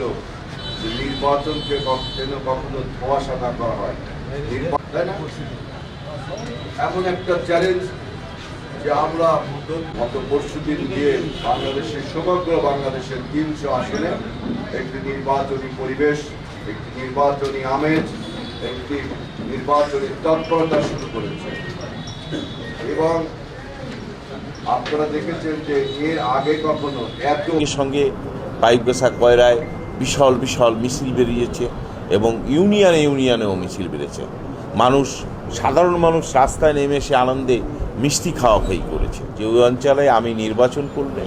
ছিল যে নির্বাচনকে যেন কখনো ধোয়াশা না করা হয় তাই না? এমন একটা চ্যালেঞ্জ যে আমরা গত পরশু দিন দিয়ে বাংলাদেশের সমগ্র বাংলাদেশের তিনশো আসনে একটি নির্বাচনী পরিবেশ, একটি নির্বাচনী আমেজ, একটি নির্বাচনী তৎপরতা শুরু করেছে এবং আপনারা দেখেছেন যে এর আগে কখনো এত সঙ্গে পাইপ গাছা কয়রায় বিশাল বিশাল মিছিল বেরিয়েছে এবং ইউনিয়নে ইউনিয়নেও মিছিল বেড়েছে। মানুষ, সাধারণ মানুষ রাস্তায় নেমে এসে আনন্দে মিষ্টি খাওয়া খাই করেছে। যে ওই অঞ্চলে আমি নির্বাচন করলে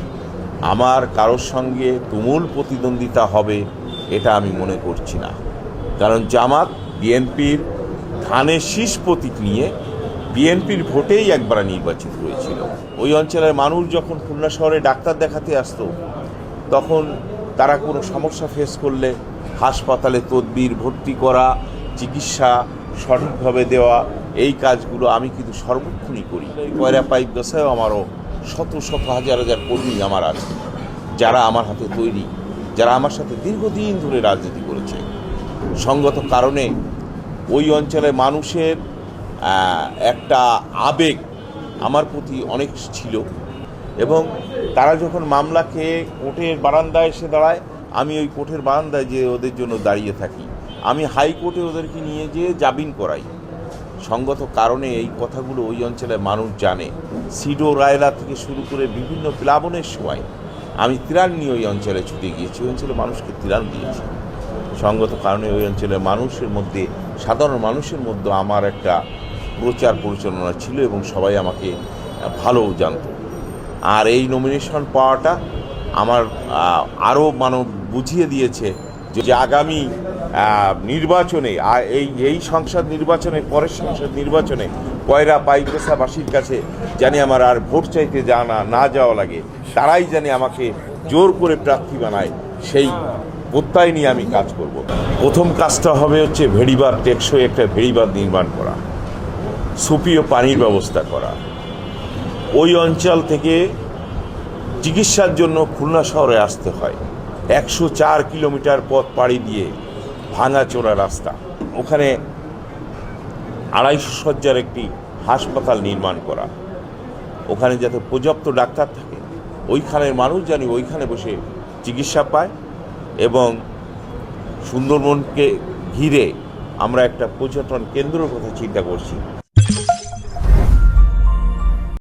আমার কারোর সঙ্গে তুমুল প্রতিদ্বন্দ্বিতা হবে এটা আমি মনে করছি না। কারণ জামাত, বিএনপির ধানের শীষ প্রতীক নিয়ে বিএনপির ভোটেই একবার নির্বাচিত হয়েছিল। ওই অঞ্চলের মানুষ যখন খুলনা শহরে ডাক্তার দেখাতে আসতো, তখন তারা কোনো সমস্যা ফেস করলে হাসপাতালে তদবির, ভর্তি করা, চিকিৎসা সঠিকভাবে দেওয়া, এই কাজগুলো আমি কিন্তু সর্বক্ষণই করি। কয়রা পাইপ গাছায়ও আমারও শত শত হাজার হাজার কর্মী আমার আছে, যারা আমার হাতে তৈরি, যারা আমার সাথে দীর্ঘদিন ধরে রাজনীতি করেছে। সঙ্গত কারণে ওই অঞ্চলের মানুষের একটা আবেগ আমার প্রতি অনেক ছিল। এবং তারা যখন মামলা খেয়ে কোর্টের বারান্দায় এসে দাঁড়ায়, আমি ওই কোর্টের বারান্দায় যে ওদের জন্য দাঁড়িয়ে থাকি। আমি হাইকোর্টে ওদেরকে নিয়ে যেয়ে জামিন করাই। সঙ্গত কারণে এই কথাগুলো ওই অঞ্চলের মানুষ জানে। সিডো রায়লা থেকে শুরু করে বিভিন্ন প্লাবনের সময় আমি ত্রাণ নিয়ে ওই অঞ্চলে ছুটে গিয়েছি। ওই অঞ্চলের মানুষকে ত্রাণ দিয়েছি। সঙ্গত কারণে ওই অঞ্চলের মানুষের মধ্যে, সাধারণ মানুষের মধ্যে আমার একটা প্রচার পরিচালনা ছিল এবং সবাই আমাকে ভালো জানতো। আর এই নমিনেশন পাওয়াটা আমার আরও মানব বুঝিয়ে দিয়েছে যে আগামী নির্বাচনে এই এই সংসদ নির্বাচনে, পরের সংসদ নির্বাচনে কয়রা পাইকোসাবাসীর কাছে জানি আমার আর ভোট চাইতে জানা, না যাওয়া লাগে। তারাই জানি আমাকে জোর করে প্রার্থী বানায়। সেই প্রত্যয় নিয়ে আমি কাজ করব। প্রথম কাজটা হবে হচ্ছে ভেড়িবার টেকসই একটা ভেড়িবাদ নির্মাণ করা। সুপি ও পানির ব্যবস্থা করা। ওই অঞ্চল থেকে চিকিৎসার জন্য খুলনা শহরে আসতে হয়। একশো চার কিলোমিটার পথ পাড়ি দিয়ে ভাঙাচোরা রাস্তা। ওখানে আড়াইশো শয্যার একটি হাসপাতাল নির্মাণ করা। ওখানে যাতে পর্যাপ্ত ডাক্তার থাকে, ওইখানের মানুষ জানি ওইখানে বসে চিকিৎসা পায় এবং সুন্দরবনকে ঘিরে আমরা একটা পর্যটন কেন্দ্রের কথা চিন্তা করছি।